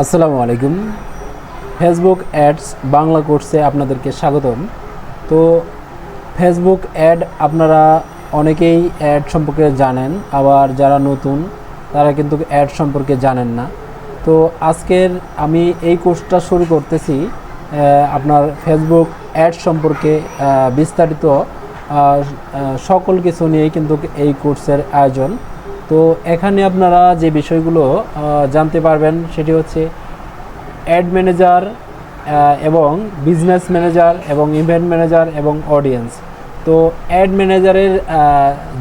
আসসালামু আলাইকুম। Facebook ads Bangla কোর্সে আপনাদেরকে স্বাগতম। তো ফেসবুক অ্যাড আপনারা অনেকেই অ্যাড সম্পর্কে জানেন, আবার যারা নতুন, তারা কিন্তু অ্যাড সম্পর্কে জানেন না। তো আজকের আমি এই কোর্সটা শুরু করতেছি আপনার ফেসবুক অ্যাড সম্পর্কে বিস্তারিত সকল কিছু নিয়েই কিন্তু এই কোর্সের আয়োজন। তো এখানে আপনারা যে বিষয়গুলো জানতে পারবেন সেটি হচ্ছে অ্যাড ম্যানেজার এবং বিজনেস ম্যানেজার এবং ইভেন্ট ম্যানেজার এবং অডিয়েন্স। তো অ্যাড ম্যানেজারের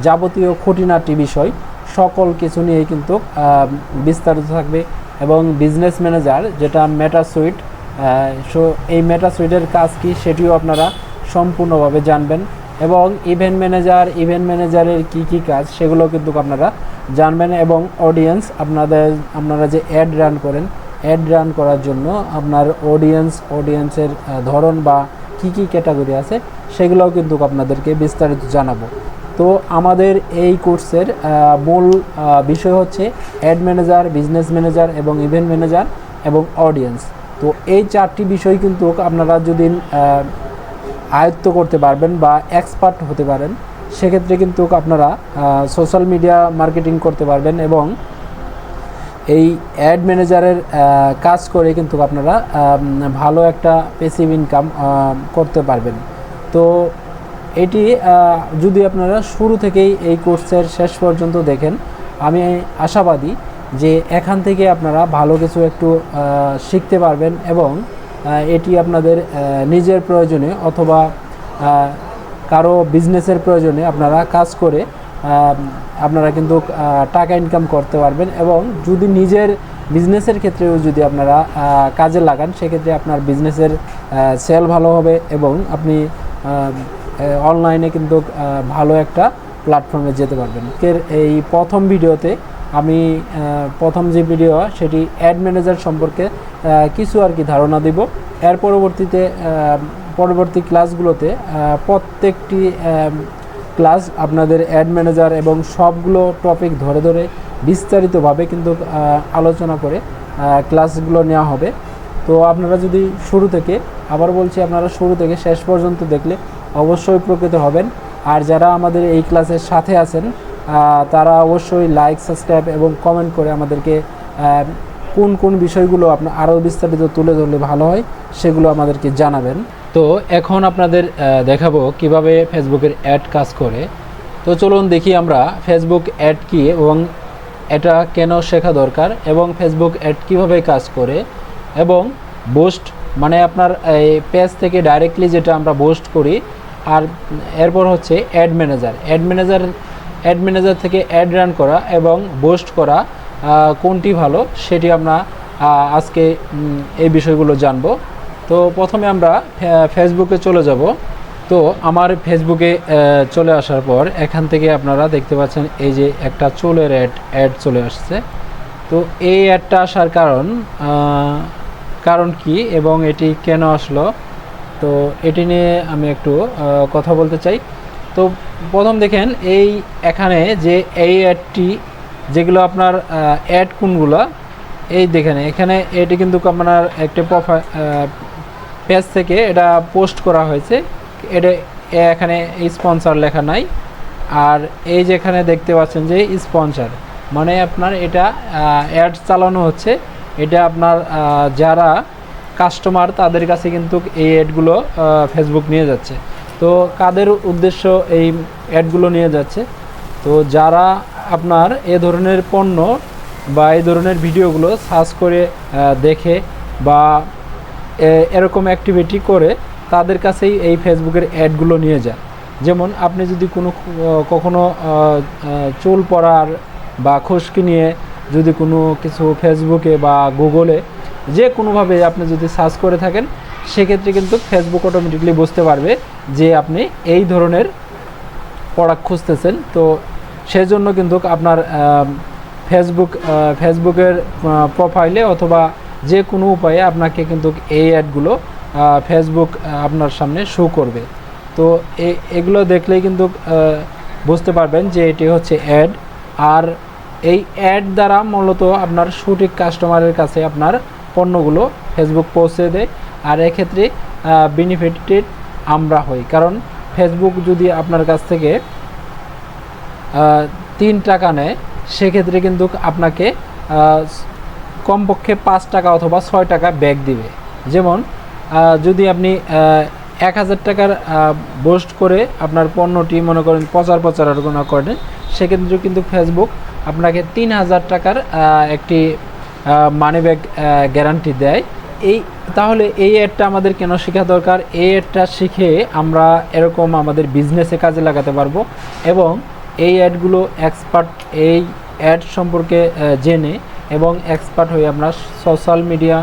যাবতীয় খুঁটিনাটি বিষয় সকল কিছু নিয়ে কিন্তু বিস্তারিত থাকবে। এবং বিজনেস ম্যানেজার যেটা মেটা সুইট সো এই মেটা সুইটের কাজ কি সেটিও আপনারা সম্পূর্ণভাবে জানবেন। এবং ইভেন্ট ম্যানেজার ইভেন্ট ম্যানেজারের কি কি কাজ, সেগুলো কিন্তু আপনারা জানবেন এবং অডিয়েন্স আপনাদের, আপনারা যে অ্যাড রান করেন অ্যাড রান করার জন্য আপনার অডিয়েন্স অডিয়েন্সের ধরন বা কি কি ক্যাটাগরি আছে, সেগুলোও কিন্তু আপনাদেরকে বিস্তারিত জানাব। তো আমাদের এই কোর্সের মূল বিষয় হচ্ছে অ্যাড ম্যানেজার বিজনেস ম্যানেজার এবং ইভেন্ট ম্যানেজার এবং অডিয়েন্স তো এই চারটি বিষয় কিন্তু আপনারা যদি আয়ত্ত করতে পারবেন বা এক্সপার্ট হতে পারেন, সেক্ষেত্রে কিন্তু আপনারা সোশ্যাল মিডিয়া মার্কেটিং করতে পারবেন এবং এই অ্যাড ম্যানেজারের কাজ করে কিন্তু আপনারা ভালো একটা পেসিভ ইনকাম করতে পারবেন। তো এটি যদি আপনারা শুরু থেকেই এই কোর্সের শেষ পর্যন্ত দেখেন, আমি আশাবাদী যে এখান থেকে আপনারা ভালো কিছু একটু শিখতে পারবেন এবং এটি আপনাদের নিজের প্রয়োজনে অথবা কারও বিজনেসের প্রয়োজনে আপনারা কাজ করে আপনারা কিন্তু টাকা ইনকাম করতে পারবেন এবং যদি নিজের বিজনেসের ক্ষেত্রেও যদি আপনারা কাজে লাগান, সেক্ষেত্রে আপনার বিজনেসের সেল ভালো হবে এবং আপনি অনলাইনে কিন্তু ভালো একটা প্ল্যাটফর্মে যেতে পারবেন। এই প্রথম ভিডিওতে আমি প্রথম যে ভিডিও সেটি অ্যাড ম্যানেজার সম্পর্কে কিছু আর কি ধারণা দিব। এর পরবর্তীতে পরবর্তী ক্লাসগুলোতে প্রত্যেকটি ক্লাস আপনাদের অ্যাড ম্যানেজার এবং সবগুলো টপিক ধরে ধরে বিস্তারিতভাবে কিন্তু আলোচনা করে ক্লাসগুলো নেওয়া হবে। তো আপনারা যদি শুরু থেকে, আবার বলছি আপনারা শুরু থেকে শেষ পর্যন্ত দেখলে অবশ্যই উপকৃত হবেন। আর যারা আমাদের এই ক্লাসের সাথে আছেন তারা অবশ্যই লাইক সাবস্ক্রাইব এবং কমেন্ট করে আমাদেরকে কোন কোন বিষয়গুলো আপনার আরও বিস্তারিত তুলে ধরলে ভালো হয়, সেগুলো আমাদেরকে জানাবেন। তো এখন আপনাদের দেখাবো কীভাবে ফেসবুকের অ্যাড কাজ করে। তো চলুন দেখি আমরা ফেসবুক অ্যাড কী এবং এটা কেন শেখা দরকার এবং ফেসবুক অ্যাড কীভাবে কাজ করে এবং বুস্ট মানে আপনার এই পেজ থেকে ডাইরেক্টলি যেটা আমরা বুস্ট করি, আর এরপর হচ্ছে ad manager ad manager ad manager থেকে অ্যাড রান করা এবং বোস্ট করা কোনটি ভালো সেটি আমরা আজকে এই বিষয়গুলো জানব। তো প্রথমে আমরা ফেসবুকে চলে যাব। তো আমার ফেসবুকে চলে আসার পর এখান থেকে আপনারা দেখতে পাচ্ছেন এই যে একটা চুলের অ্যাড অ্যাড চলে আসছে। তো এই অ্যাডটা আসার কারণ কারণ কি এবং এটি কেন আসলো? তো এটি নিয়ে আমি একটু কথা বলতে চাই। তো প্রথম দেখেন এই এখানে যে এই অ্যাডটি, যেগুলো আপনার অ্যাড কোনগুলো, এই দেখেন এখানে এটি কিন্তু আপনার একটা পেজ থেকে এটা পোস্ট করা হয়েছে। এটা এখানে স্পন্সর লেখা নাই। আর এই যেখানে দেখতে পাচ্ছেন যে স্পন্সর মানে আপনার এটা অ্যাড চালানো হচ্ছে। এটা আপনার যারা কাস্টমার তাদের কাছে কিন্তু এই অ্যাডগুলো ফেসবুক নিয়ে যাচ্ছে। তো কাদের উদ্দেশ্য এই অ্যাডগুলো নিয়ে যাচ্ছে? তো যারা আপনার এ ধরনের পণ্য বা এই ধরনের ভিডিওগুলো সার্চ করে দেখে বা এরকম অ্যাক্টিভিটি করে, তাদের কাছেই এই ফেসবুকের অ্যাডগুলো নিয়ে যায়। যেমন আপনি যদি কোনো কখনো চুল পড়ার বা খুশকি নিয়ে যদি কোনো কিছু ফেসবুকে বা গুগলে যে কোনোভাবে আপনি যদি সার্চ করে থাকেন সেক্ষেত্রে কিন্তু ফেসবুক অটোমেটিকলি বুঝতে পারবে যে আপনি এই ধরনের প্রোডাক্ট খুঁজতেছেন। তো সেজন্য কিন্তু আপনার ফেসবুক ফেসবুকের প্রোফাইলে অথবা যে কোনো উপায়ে আপনাকে কিন্তু এই অ্যাডগুলো ফেসবুক আপনার সামনে শো করবে। তো এগুলো দেখলেই কিন্তু বুঝতে পারবেন যে এটি হচ্ছে অ্যাড আর এই অ্যাড দ্বারা মূলত আপনার সঠিক কাস্টমারের কাছে আপনার পণ্যগুলো ফেসবুক পৌঁছে দেয়। আর এক্ষেত্রে বেনিফিটেড আমরা হই। কারণ ফেসবুক যদি আপনার কাছ থেকে তিন টাকা নেয়, সেক্ষেত্রে কিন্তু আপনাকে কমপক্ষে পাঁচ টাকা অথবা ছয় টাকা ব্যাক দিবে। যেমন যদি আপনি এক হাজার টাকার বোস্ট করে আপনার পণ্যটি মনে করেন প্রচার প্রচার প্রচারণা করেন সেক্ষেত্রে কিন্তু ফেসবুক আপনাকে তিন হাজার টাকার একটি মানি ব্যাগ গ্যারান্টি দেয়। এই, তাহলে এই অ্যাডটা আমাদের কেন শেখা দরকার? এই অ্যাডটা শিখে আমরা এরকম আমাদের বিজনেসে কাজে লাগাতে পারব এবং এই অ্যাডগুলো এক্সপার্ট এই অ্যাড সম্পর্কে জেনে এবং এক্সপার্ট হয়ে আমরা সোশ্যাল মিডিয়া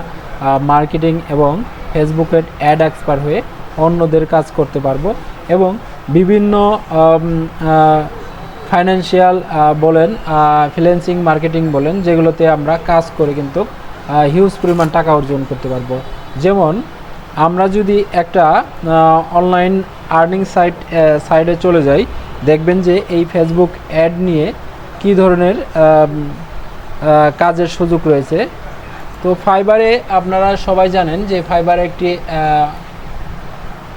মার্কেটিং এবং ফেসবুকের অ্যাড এক্সপার্ট হয়ে অন্যদের কাজ করতে পারব এবং বিভিন্ন ফাইন্যান্সিয়াল বলেন ফ্রিল্যান্সিং মার্কেটিং বলেন, যেগুলোতে আমরা কাজ করে কিন্তু হিউজ পরিমাণ টাকা অর্জন করতে পারব। যেমন, আমরা যদি একটা অনলাইন আর্নিং সাইট সাইডে চলে যাই, দেখবেন যে এই ফেসবুক অ্যাড নিয়ে কী ধরনের কাজের সুযোগ রয়েছে। তো ফাইবারে আপনারা সবাই জানেন যে ফাইবার একটি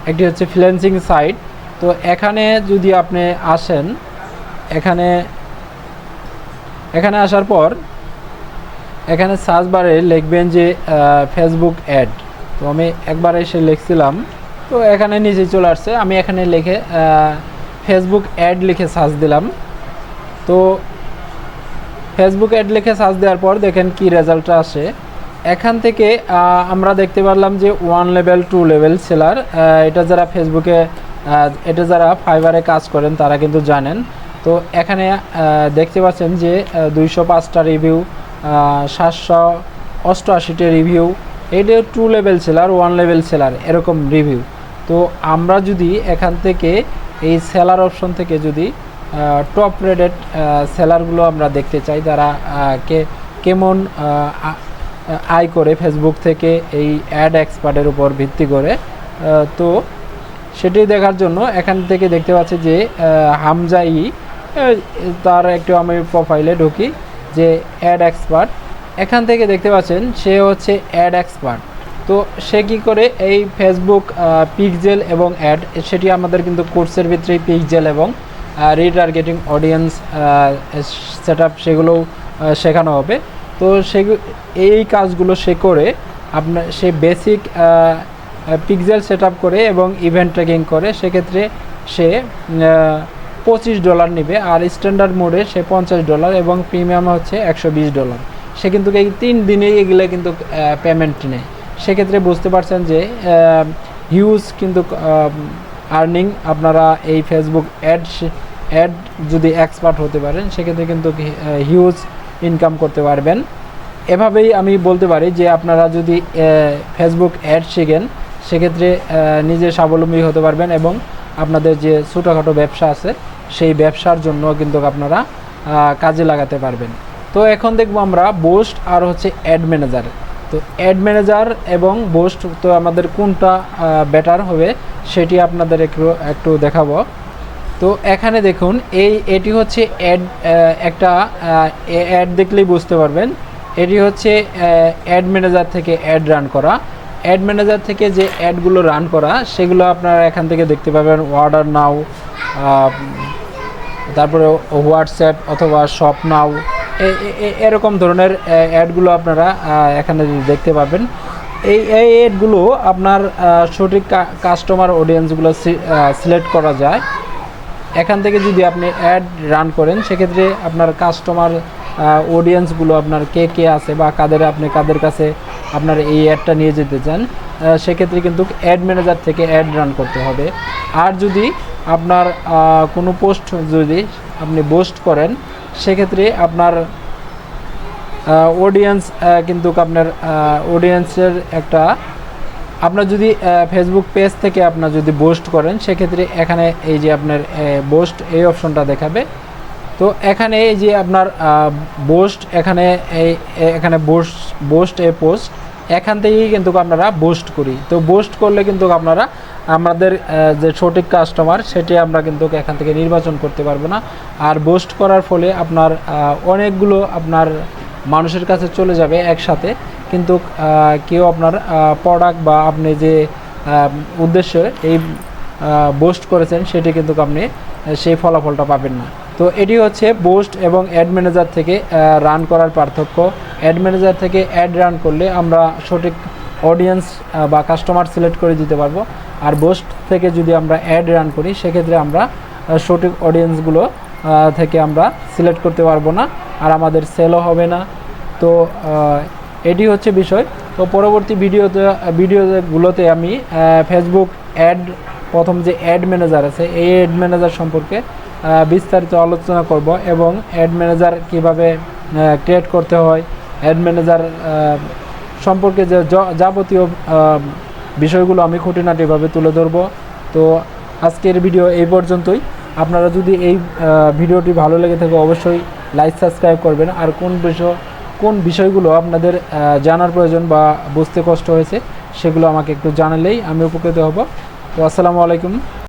একটি হচ্ছে ফ্রিল্যান্সিং সাইট তো এখানে যদি আপনি আসেন, এখানে এখানে আসার পর এখানে সার্চ বারে লিখবেন যে ফেসবুক অ্যাড তো আমি একবার এসে লিখছিলাম। তো এখানে নিচে চলে আসছে। আমি এখানে লিখে ফেসবুক অ্যাড লিখে সার্চ দিলাম। তো ফেসবুক অ্যাড লিখে সার্চ দেওয়ার পর দেখেন কি রেজাল্টটা আসে। এখান থেকে আমরা দেখতে পারলাম যে one level two level seller এটা যারা ফেসবুকে এটা যারা ফাইবারে কাজ করেন, তারা কিন্তু জানেন। তো এখানে দেখতে পাচ্ছেন যে দুইশো পাঁচটা রিভিউ সাতশো অষ্টআশিটা রিভিউ এটা two level seller one level seller এরকম রিভিউ তো আমরা যদি এখান থেকে এই সেলার অপশন থেকে যদি টপ রেটেড সেলারগুলো আমরা দেখতে চাই তারা কে, কেমন আয় করে ফেসবুক থেকে এই অ্যাড এক্সপার্টের উপর ভিত্তি করে তো সেটি দেখার জন্য এখান থেকে দেখতে পাচ্ছি যে হামজাই তার একটু আমি প্রোফাইলে ঢুকি। যে অ্যাড এক্সপার্ট এখান থেকে দেখতে পাচ্ছেন সে হচ্ছে অ্যাড এক্সপার্ট তো সে কি করে? এই ফেসবুক পিকজেল এবং অ্যাড সেটি আমাদের কিন্তু কোর্সের ভিতরেই পিকজেল এবং রিটার্গেটিং অডিয়েন্স সেট আপ সেগুলোও শেখানো হবে। তো সে এই কাজগুলো সে করে আপনার সে বেসিক পিকজেল সেট করে এবং ইভেন্ট ট্র্যাকিং করে, সেক্ষেত্রে সে পঁচিশ ডলার নেবে আর স্ট্যান্ডার্ড মোডে সে পঞ্চাশ ডলার এবং প্রিমিয়াম হচ্ছে একশো বিশ ডলার। সে কিন্তু এই তিন দিনেই এগুলো কিন্তু পেমেন্ট নেয়। সেক্ষেত্রে বুঝতে পারছেন যে হিউজ কিন্তু আর্নিং আপনারা এই ফেসবুক অ্যাড অ্যাড যদি এক্সপার্ট হতে পারেন, সেক্ষেত্রে কিন্তু হিউজ ইনকাম করতে পারবেন। এভাবেই আমি বলতে পারি যে, আপনারা যদি ফেসবুক অ্যাড শিখেন, সেক্ষেত্রে নিজে স্বাবলম্বী হতে পারবেন এবং আপনাদের যে ছোটোখাটো ব্যবসা আছে, সেই ব্যবসার জন্য কিন্তু আপনারা কাজে লাগাতে পারবেন। তো এখন দেখব আমরা বোস্ট আর হচ্ছে অ্যাড ম্যানেজার তো অ্যাড ম্যানেজার এবং বোস্ট তো আমাদের কোনটা বেটার হবে সেটি আপনাদের একটু একটু দেখাবো। তো এখানে দেখুন, এই, এটি হচ্ছে অ্যাড একটা অ্যাড দেখলেই বুঝতে পারবেন। এটি হচ্ছে অ্যাড ম্যানেজার থেকে অ্যাড রান করা। অ্যাড ম্যানেজার থেকে যে অ্যাডগুলো রান করা, সেগুলো আপনারা এখান থেকে দেখতে পাবেন। অর্ডার নাও তারপরে হোয়াটসঅ্যাপ অথবা শপ নাও এরকম ধরনের অ্যাডগুলো আপনারা এখানে দেখতে পাবেন। এই এই অ্যাডগুলো আপনার সঠিক কাস্টমার অডিয়েন্সগুলো সিলেক্ট করা যায়। এখান থেকে যদি আপনি অ্যাড রান করেন, সেক্ষেত্রে আপনার কাস্টমার অডিয়েন্সগুলো আপনার কে কে আছে বা কাদের, আপনি কাদের কাছে আপনার এই অ্যাডটা নিয়ে যেতে চান সেক্ষেত্রে কিন্তু অ্যাড ম্যানেজার থেকে অ্যাড রান করতে হবে। আর যদি আপনার কোনো পোস্ট যদি আপনি বোস্ট করেন, সেক্ষেত্রে আপনার অডিয়েন্স কিন্তু আপনার অডিয়েন্সের একটা, আপনার যদি ফেসবুক পেজ থেকে আপনার যদি বোস্ট করেন, সেক্ষেত্রে এখানে এই যে আপনার বোস্ট এই অপশনটা দেখাবে। তো এখানে এই যে আপনার বোস্ট এখানে এই এখানে বোস্ট বোস্ট এ পোস্ট এখান থেকেই কিন্তু আপনারা বোস্ট করি। তো বোস্ট করলে কিন্তু আপনারা, আমাদের যে সঠিক কাস্টমার সেটি আমরা কিন্তু এখান থেকে নির্বাচন করতে পারব না। আর বোস্ট করার ফলে আপনার অনেকগুলো আপনার মানুষের কাছে চলে যাবে একসাথে। কিন্তু কেউ আপনার প্রোডাক্ট বা আপনি যে উদ্দেশ্যে এই বোস্ট করেছেন, সেটি কিন্তু আপনি সেই ফলাফলটা পাবেন না। তো এটি হচ্ছে বোস্ট এবং অ্যাড ম্যানেজার থেকে রান করার পার্থক্য। অ্যাড ম্যানেজার থেকে অ্যাড রান করলে আমরা সঠিক অডিয়েন্স বা কাস্টমার সিলেক্ট করে দিতে পারব। আর বোস্ট থেকে যদি আমরা অ্যাড রান করি, সেক্ষেত্রে আমরা সঠিক অডিয়েন্সগুলো থেকে আমরা সিলেক্ট করতে পারব না, আর আমাদের সেলও হবে না। তো এটি হচ্ছে বিষয়। তো পরবর্তী ভিডিওতে, ভিডিওগুলোতে আমি ফেসবুক অ্যাড প্রথম যে অ্যাড ম্যানেজার আছে, এই অ্যাড ম্যানেজার সম্পর্কে বিস্তারিত আলোচনা করব এবং অ্যাড ম্যানেজার কীভাবে ক্রিয়েট করতে হয় অ্যাড ম্যানেজার সম্পর্কে যে যাবতীয় বিষয়গুলো আমি খুঁটিনাটিভাবে তুলে ধরব। তো আজকের ভিডিও এই পর্যন্তই। আপনারা যদি এই ভিডিওটি ভালো লেগে থাকে অবশ্যই লাইক সাবস্ক্রাইব করবেন। আর কোন বিষয়, কোন বিষয়গুলো আপনাদের জানার প্রয়োজন বা বুঝতে কষ্ট হয়েছে, সেগুলো আমাকে একটু জানালেই আমি উপকৃত হব। তো আসসালামু আলাইকুম।